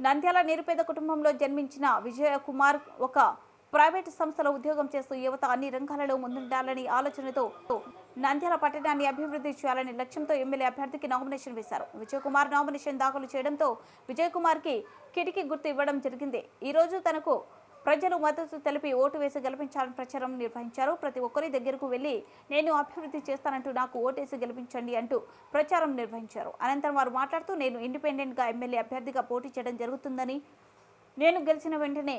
నంద్యాల నిరుపేద కుటుంబంలో జన్మించిన విజయ కుమార్ ఒక ప్రైవేటు సంస్థలో ఉద్యోగం చేస్తూ యువత అన్ని రంగాలలో ముందుండాలని ఆలోచనతో నంద్యాల పట్టణాన్ని అభివృద్ధి చేయాలని లక్ష్యంతో ఎమ్మెల్యే అభ్యర్థికి నామినేషన్ వేశారు. విజయకుమార్ నామినేషన్ దాఖలు చేయడంతో విజయ్ కుమార్కి కిటికీ గుర్తు ఇవ్వడం జరిగింది. ఈ రోజు తనకు ప్రజలు మద్దతు తెలిపి ఓటు వేసి గెలిపించాలని ప్రచారం నిర్వహించారు. ప్రతి ఒక్కరి దగ్గరకు వెళ్ళి నేను అభివృద్ధి చేస్తానంటూ నాకు ఓటేసి గెలిపించండి అంటూ ప్రచారం నిర్వహించారు. అనంతరం వారు మాట్లాడుతూ నేను ఇండిపెండెంట్గా ఎమ్మెల్యే అభ్యర్థిగా పోటీ చేయడం జరుగుతుందని నేను గెలిచిన వెంటనే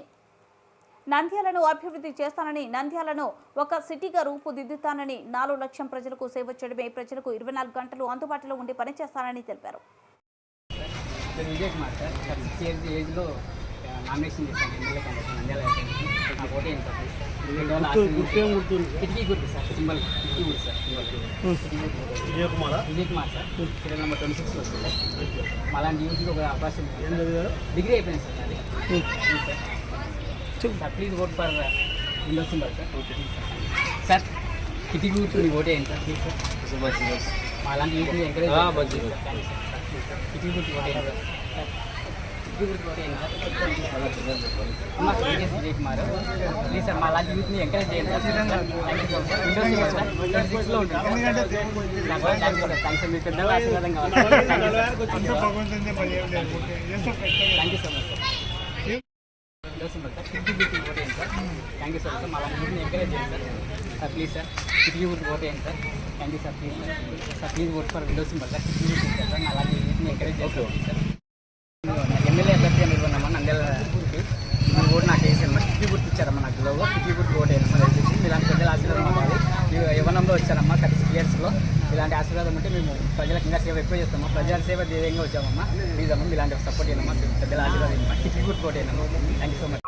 నంద్యాలను అభివృద్ధి చేస్తానని నంద్యాలను ఒక సిటీగా రూపుదిద్దుతానని నాలుగు లక్షం ప్రజలకు సేవ చేయడమే ప్రజలకు ఇరవై నాలుగు గంటలు అందుబాటులో ఉండి పనిచేస్తానని తెలిపారు. నేను విజయ్ నామినేషన్ చేశాను ఎమ్మెల్యే క్యాండిడేట్ నంద్యాల ఎమ్మెల్యే. ఓటే గుర్తేం గుర్తుంది కిటికీ గుర్తు సార్ సింబల్ కిటికీ గుర్తు sir symbol విజయకుమారా Vijay Kumar sir serial number twenty six వస్తుంది అలాంటి యూత్కి ఒక అవకాశం డిగ్రీ అయిపోయింది సార్ నాది sir please vote for window symbol sir sir కిటికీ గుర్తు ఓటే ఏంటి సార్ ప్లీజ్ సార్ అలాంటి యూత్ని ఎంకరేజ్ కిటికీ గుర్తు ఓటే సార్ కిటికీ గుర్తు ఓటే ఏంటి సార్ అమ్మ ప్లీజ్ సార్ మా యూత్ని ఎంకరేజ్ చేయండి thank you so much thank you ఆశీర్వాదం కావాలి thank you so much sir thank you sir మా ఎంకరేజ్ చేయండి సార్ ప్లీజ్ సార్ కిటికీ గుర్తు ఓటే ఏంటి sir thank you sir please sir please vote for windows symbol sir కిటికీ గుర్తు సార్ ఎంకరేజ్ చేస్తాను సార్ ఎమ్మెల్యే అభ్యర్థి అని ఇవ్వన్నామా నంద్యాల మీ ఓటు నాకు వేసారమ్మా కిటికీ గుర్తు ఇచ్చారమ్మా నాకు లోగో కిటికీ గుర్తు ఓటు వేయమ్మా దయచేసి. ఇలాంటి పెద్దల ఆశీర్వాదం మాకు కావాలి. వచ్చానమ్మా వచ్చారమ్మా థర్టీ సిక్స్ ఇయర్స్లో? ఇలాంటి ఆశీర్వాదం ఉంటే మేము ప్రజలకు ఇంకా సేవ ఎక్కువ చేస్తామా ప్రజల సేవ ధైర్యంగా వచ్చామమ్మా. ప్లీజ్ అమ్మా ఇలాంటి సపోర్ట్ చేయమ్మా ప్రజల ఆశీర్వాదం ఇవ్వమ్మా గుర్తు ఓటు వేయనమ్మా థ్యాంక్ యూ సో మచ్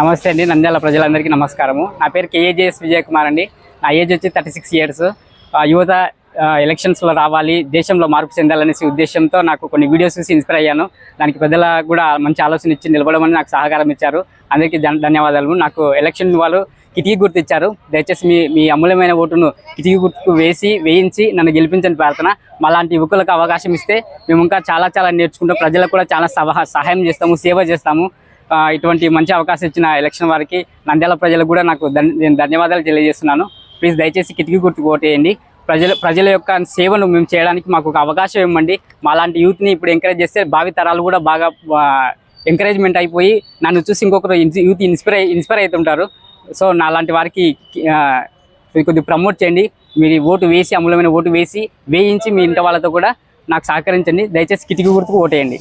నమస్తే అండి. నంద్యాల ప్రజలందరికీ నమస్కారము. నా పేరు కేఏజేఎస్ విజయ్ కుమార్ అండి. నా ఏజ్ వచ్చి థర్టీ సిక్స్ ఇయర్స్. యువత ఎలక్షన్స్లో రావాలి దేశంలో మార్పు చెందాలనేసి ఉద్దేశంతో నాకు కొన్ని వీడియోస్ చూసి ఇన్స్పైర్ అయ్యాను. దానికి పెద్దల కూడా మంచి ఆలోచన ఇచ్చి నిలబడమని నాకు సహకారం ఇచ్చారు. అందరికీ ధన్యవాదాలు. నాకు ఎలక్షన్ వాళ్ళు కిటికీ గుర్తు ఇచ్చారు దయచేసి మీ మీ అమూల్యమైన ఓటును కిటికీ గుర్తుకు వేసి వేయించి నన్ను గెలిపించని ప్రార్థన. మాలాంటి యువకులకు అవకాశం ఇస్తే మేము ఇంకా చాలా చాలా నేర్చుకుంటాం ప్రజలకు కూడా చాలా సహాయం చేస్తాము సేవ చేస్తాము. ఇటువంటి మంచి అవకాశం ఇచ్చిన ఎలక్షన్ వారికి నంద్యాల ప్రజలకు కూడా నాకు నేను ధన్యవాదాలు తెలియజేస్తున్నాను. ప్లీజ్ దయచేసి కిటికీ గుర్తుకు ఓటేయండి ప్రజల ప్రజల యొక్క సేవను మేము చేయడానికి మాకు ఒక అవకాశం ఇవ్వండి. మా లాంటి యూత్ని ఇప్పుడు ఎంకరేజ్ చేస్తే భావి తరాలు కూడా బాగా ఎంకరేజ్మెంట్ అయిపోయి నన్ను చూసి ఇంకొకరు యూత్ ఇన్స్పైర్ ఇన్స్పైర్ అవుతుంటారు. సో నా లాంటి వారికి కొద్దిగా ప్రమోట్ చేయండి. మీరు ఓటు వేసి అమూల్యమైన ఓటు వేసి వేయించి మీ ఇంటి వాళ్ళతో కూడా నాకు సహకరించండి. దయచేసి కిటికీ గుర్తుకు ఓటేయండి.